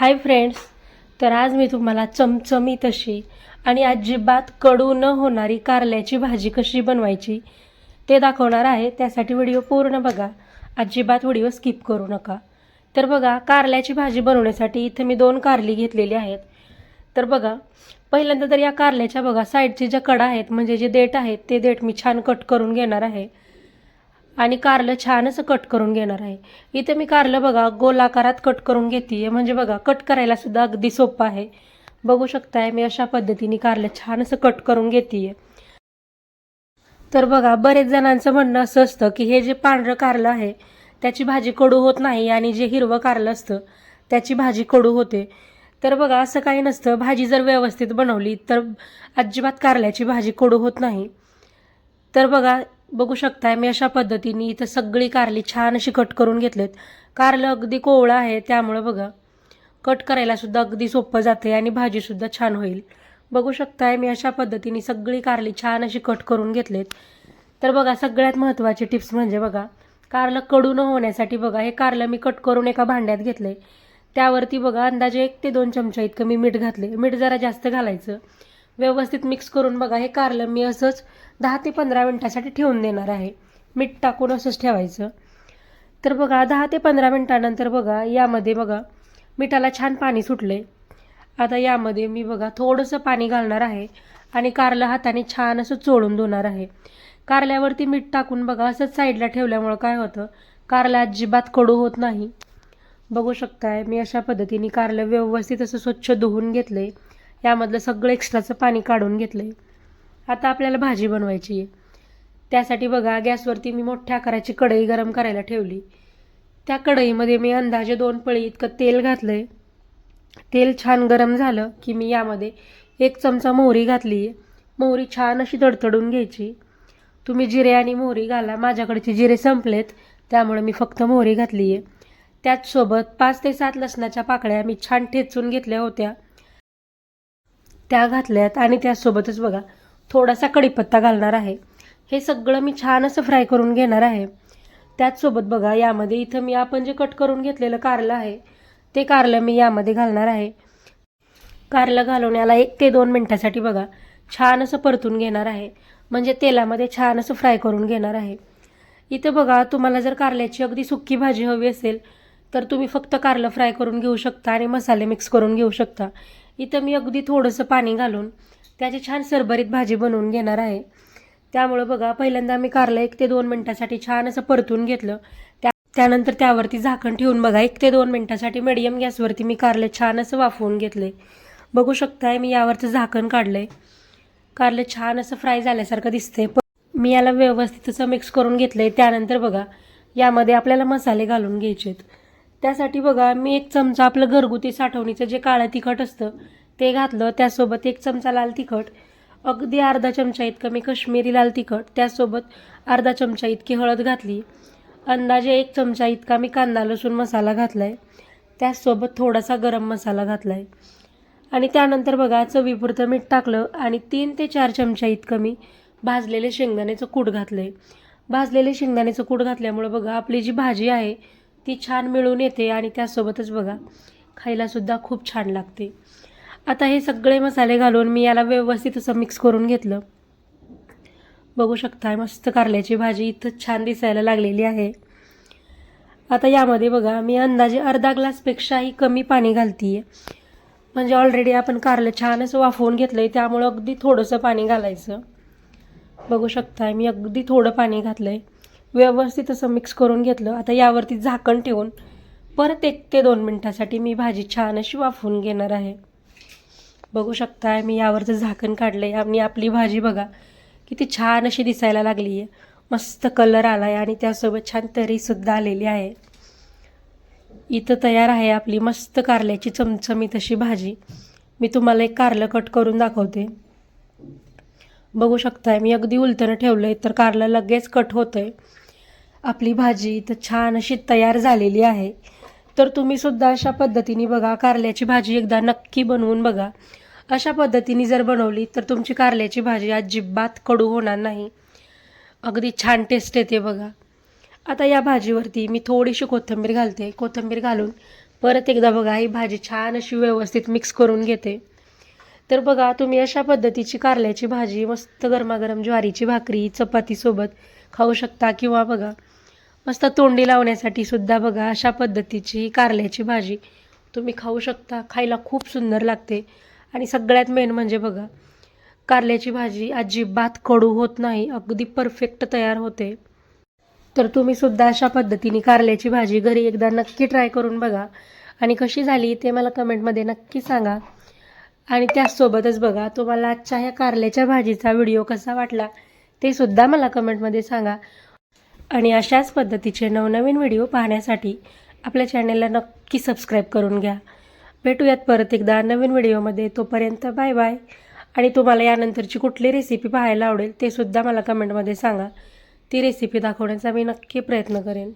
Hi friends तर आज मी तुम्हाला चमचमीत अशी आणि अजिबात कडू न होणारी कारल्याची भाजी कशी बनवायची ते दाखवणार आहे. त्यासाठी व्हिडिओ पूर्ण बघा. अजिबात व्हिडिओ स्किप करू नका. तर बघा कारल्याची भाजी बनवण्यासाठी इथे मी दोन कारली घेतलेली आहेत. तर बघा पहिल्यांदा तर या कारल्याच्या बघा साईडचे ज्या कडा आहेत म्हणजे जे देठ आहेत ते देठ मी छान कट करून घेणार आहे. आणि कारलं छान असं कट करून घेणार आहे. इथे मी कारलं बघा गोलाकारात कट करून घेते म्हणजे बघा कट करायला सुद्धा अगदी सोपं आहे. बघू शकताय मी अशा पद्धतीने कारलं छान असं कट करून घेते तर बघा बरेच जणांचं म्हणणं असं असतं की हे जे पांढरं कारलं आहे त्याची भाजी कडू होत नाही आणि जे हिरवं कारलं असतं त्याची भाजी कडू होते. तर बघा असं काही नसतं. भाजी जर व्यवस्थित बनवली तर अजिबात कारल्याची भाजी कडू होत नाही. तर बघा बघू शकताय मी अशा पद्धतीने इथं सगळी कारली छान अशी कट करून घेतलेत. कारलं अगदी कोवळं आहे त्यामुळं बघा. कट करायलासुद्धा अगदी सोपं जाते आणि भाजीसुद्धा छान होईल. बघू शकताय मी अशा पद्धतीने सगळी कारली छान अशी कट करून घेतलेत. तर बघा सगळ्यात महत्त्वाची टिप्स म्हणजे बघा कारलं कडू न होण्यासाठी बघा हे कारलं मी कट करून एका भांड्यात घेतले त्यावरती बघा अंदाजे एक ते दोन चमचा इतकं मी मीठ घातले मीठ जरा जास्त घालायचं. व्यवस्थित मिक्स करून बघा हे कारलं मी असंच दहा ते पंधरा मिनटासाठी ठेवून देणार आहे. मीठ टाकून असंच ठेवायचं. तर बघा दहा ते पंधरा मिनटानंतर बघा यामध्ये बघा मिठाला छान पाणी सुटलं आहे आता यामध्ये मी बघा थोडंसं पाणी घालणार आहे आणि कारलं हाताने छान असं चोळून धुणार आहे. कारल्यावरती मीठ टाकून बघा असंच साईडला ठेवल्यामुळं काय होतं कारलं अजिबात कडू होत नाही. बघू शकताय मी अशा पद्धतीने कारलं व्यवस्थित असं स्वच्छ धुवून घेतलं आहे यामधलं सगळं एक्स्ट्राचं पाणी काढून घेतलं आहे आता आपल्याला भाजी बनवायची आहे. त्यासाठी बघा गॅसवरती मी मोठ्या आकाराची कढई गरम करायला ठेवली. त्या कढईमध्ये मी अंदाजे दोन पळी इतकं तेल घातलं आहे तेल छान गरम झालं की मी यामध्ये एक चमचा मोहरी घातली आहे. मोहरी छान अशी तडतडून घ्यायची. तुम्ही जिरे आणि मोहरी घाला. माझ्याकडचे जिरे संपलेत त्यामुळे मी फक्त मोहरी घातली आहे त्याचसोबत पाच ते सात लसणाच्या पाकळ्या मी छान ठेचून घेतल्या होत्या. त्या घातल्यात आणि त्यासोबतच बघा थोडासा कढीपत्ता घालणार आहे. हे सगळं मी छान असं फ्राय करून घेणार आहे. त्याचसोबत बघा यामध्ये इथं मी आपण जे कट करून घेतलेलं कारलं आहे ते कारलं मी यामध्ये घालणार आहे. कारलं घालून याला एक ते दोन मिनटासाठी बघा छान असं परतून घेणार आहे. म्हणजे तेलामध्ये छान असं फ्राय करून घेणार आहे. इथं बघा तुम्हाला जर कारल्याची अगदी सुक्की भाजी हवी असेल तर तुम्ही फक्त कारलं फ्राय करून घेऊ शकता आणि मसाले मिक्स करून घेऊ शकता. इथं मी अगदी थोडंसं पाणी घालून त्याची छान सरभरीत भाजी बनवून घेणार आहे. त्यामुळं बघा पहिल्यांदा मी कारलं एक ते दोन मिनटासाठी छान असं परतून घेतलं. त्या त्यानंतर त्यावरती झाकण ठेवून बघा एक ते दोन मिनटासाठी मिडियम गॅसवरती मी कारलं छान असं वाफवून घेतले बघू शकताय मी यावरचं झाकण काढलंय. कारलं छान असं फ्राय झाल्यासारखं दिसतंय. पण मी याला व्यवस्थित असं मिक्स करून घेतलंय. त्यानंतर बघा यामध्ये आपल्याला मसाले घालून घ्यायचे आहेत त्यासाठी बघा मी एक चमचा आपलं घरगुती साठवणीचं जे काळं तिखट असतं ते घातलं. त्यासोबत एक चमचा लाल तिखट अगदी अर्धा चमचा इतकं मी कश्मीरी लाल तिखट त्यासोबत अर्धा चमचा इतकी हळद घातली. अंदाजे एक चमचा इतका मी कांदा लसूण मसाला घातला आहे त्याचसोबत थोडासा गरम मसाला घातला आहे आणि त्यानंतर बघा चवीपुरतं मीठ टाकलं आणि तीन ते चार चमचा इतकं मी भाजलेले शेंगदाण्याचं कूट घातलं आहे भाजलेले शेंगदाण्याचं कूट घातल्यामुळं बघा आपली जी भाजी आहे ती छान मिळून येते आणि त्यासोबतच बघा खायलासुद्धा खूप छान लागते. आता हे सगळे मसाले घालून मी याला व्यवस्थित असं मिक्स करून घेतलं. बघू शकताय मस्त कारल्याची भाजी इथं छान दिसायला लागलेली आहे. आता यामध्ये बघा मी अंदाजे अर्धा ग्लासपेक्षाही कमी पाणी घालते म्हणजे ऑलरेडी आपण कारलं छान असं वाफवून घेतलं आहे त्यामुळं अगदी थोडंसं पाणी घालायचं. बघू शकताय मी अगदी थोडं पाणी घातलं आहे व्यवस्थित असं मिक्स करून घेतलं. आता यावरती झाकण ठेवून परत एक ते दोन मिनटासाठी मी भाजी छान अशी वाफवून घेणार आहे. बघू शकताय मी यावरचं झाकण काढलं आहे आणि आपली भाजी बघा किती छान अशी दिसायला लागली आहे. मस्त कलर आला आहे आणि त्यासोबत छान तरीसुद्धा आलेली आहे. इथं तयार आहे आपली मस्त कारल्याची चमचमीत अशी भाजी. मी तुम्हाला एक कारलं कट करून दाखवते. बघू शकताय मी अगदी उलटणं ठेवलं आहे तर कारलं लगेच कट होतं आहे आपली भाजी इथं छान अशी तयार झालेली आहे. तर तुम्ही सुद्धा अशा पद्धतीने बघा कारल्याची भाजी एकदा नक्की बनवून बघा. अशा पद्धतीने जर बनवली तर तुमची कारल्याची भाजी अजिबात कडू होणार नाही. अगदी छान टेस्ट येते बघा. आता या भाजीवरती मी थोडीशी कोथिंबीर घालते. कोथिंबीर घालून परत एकदा बघा ही भाजी छान अशी व्यवस्थित मिक्स करून घेते. तर बघा तुम्ही अशा पद्धतीची कारल्याची भाजी मस्त गरमागरम ज्वारीची भाकरी चपातीसोबत खाऊ शकता किंवा बघा मस्त तोंडी लावण्यासाठी सुद्धा बघा अशा पद्धतीची कारल्याची भाजी तुम्ही खाऊ शकता. खायला खूप सुंदर लागते. आणि सगळ्यात मेन म्हणजे बघा कारल्याची भाजी अजिबात कडू होत नाही अगदी परफेक्ट तयार होते. तर तुम्ही सुद्धा अशा पद्धतीने कारल्याची भाजी घरी एकदा नक्की ट्राय करून बघा. आणि कशी झाली ते मला कमेंटमध्ये नक्की सांगा. आणि त्याचसोबतच बघा तुम्हाला आजच्या ह्या कारल्याच्या भाजीचा व्हिडिओ कसा वाटला ते सुद्धा मला कमेंटमध्ये सांगा. आणि अशाच पद्धतीचे नवनवीन व्हिडिओ पाहण्यासाठी आपल्या चॅनेलला नक्की सबस्क्राईब करून घ्या. भेटूयात परत एकदा नवीन व्हिडिओमध्ये. तोपर्यंत बाय बाय. आणि तुम्हाला यानंतरची कुठली रेसिपी पाहायला आवडेल ते सुद्धा मला कमेंटमध्ये सांगा. ती रेसिपी दाखवण्याचा मी नक्की प्रयत्न करेन.